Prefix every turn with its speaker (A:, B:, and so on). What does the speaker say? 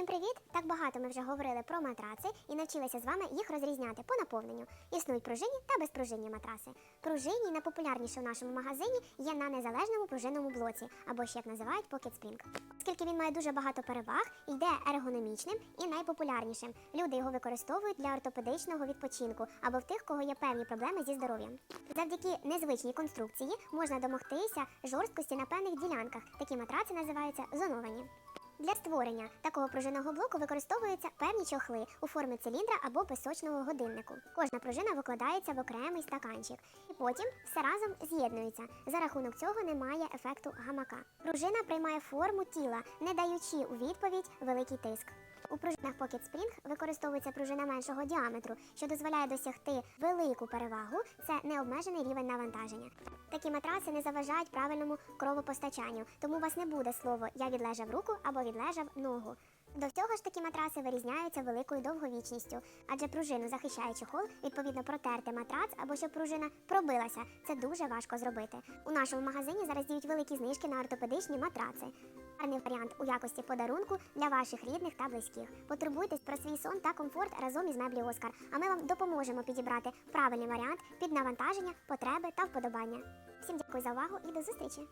A: Всім привіт! Так багато ми вже говорили про матраци і навчилися з вами їх розрізняти по наповненню. Існують пружинні та безпружинні матраси. Пружинні найпопулярніші в нашому магазині є на незалежному пружинному блоці, або ще як називають Pocket Spring. Оскільки він має дуже багато переваг, йде ергономічним і найпопулярнішим. Люди його використовують для ортопедичного відпочинку або в тих, кого є певні проблеми зі здоров'ям. Завдяки незвичній конструкції можна домогтися жорсткості на певних ділянках. Такі матраци називаються зоновані. Для створення такого пружинного блоку використовуються певні чохли у формі циліндра або пісочного годиннику. Кожна пружина викладається в окремий стаканчик, і потім все разом з'єднується. За рахунок цього немає ефекту гамака. Пружина приймає форму тіла, не даючи у відповідь великий тиск. У пружинах Pocket Spring використовується пружина меншого діаметру, що дозволяє досягти велику перевагу. Це необмежений рівень навантаження. Такі матраси не заважають правильному кровопостачанню, тому у вас не буде слово я відлежав руку або відлежав ногу. До всього ж такі матраси вирізняються великою довговічністю, адже пружину захищає чохол, відповідно протерти матрац або щоб пружина пробилася. Це дуже важко зробити. У нашому магазині зараз діють великі знижки на ортопедичні матраци. Гарний варіант у якості подарунку для ваших рідних та близьких. Потурбуйтесь про свій сон та комфорт разом із меблі Оскар. А ми вам допоможемо підібрати правильний варіант під навантаження, потреби та вподобання. Всім дякую за увагу і до зустрічі!